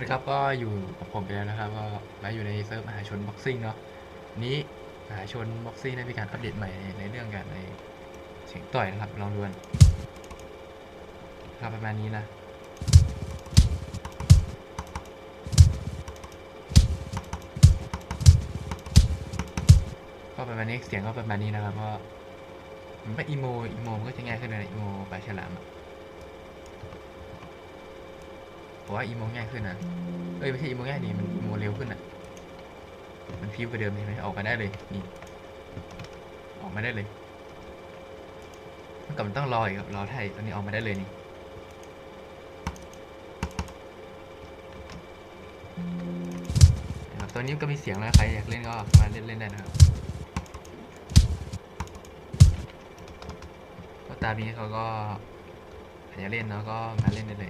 วัสดีครับก็อยู่กับผมไปแล้วนะครับก็มาอยู่ในเซิร์ฟมหาชนบ็อกซิ่งเนาะนี้มหาชนบ็อกซิ่งได้มีการอัปเดตใหม่ในในเรื่องการในเสียงต่อยนะครับลองดูกันครับประมาณนี้นะก็ประมาณนี้เสียงก็ประมาณนี้นะครับก็มันเป็นอีโมอีโมมันก็จะง่ายขึ้นเลยอีโมปลาฉลามอะ ผมว่าอีโมง่ายขึ้นนะเอ้ยไม่ใช่อีโมง่ายนี่มันอีโมเร็วขึ้นอะ มันพิ้วกว่าเดิมเห็นไหมออกมาได้เลยนี่ออกมาได้เลยมื่อก่อนมันต้องรออีกครับรอไทยตอนนี้ออกมาได้เลยนี่ครับตัวนี้ก็มีเสียงแล้วใครอยากเล่นก็มาเล่นเล่นได้นะครับก็ตามนี้เขาก็อยากเล่นเนาะก็มาเล่นได้เลย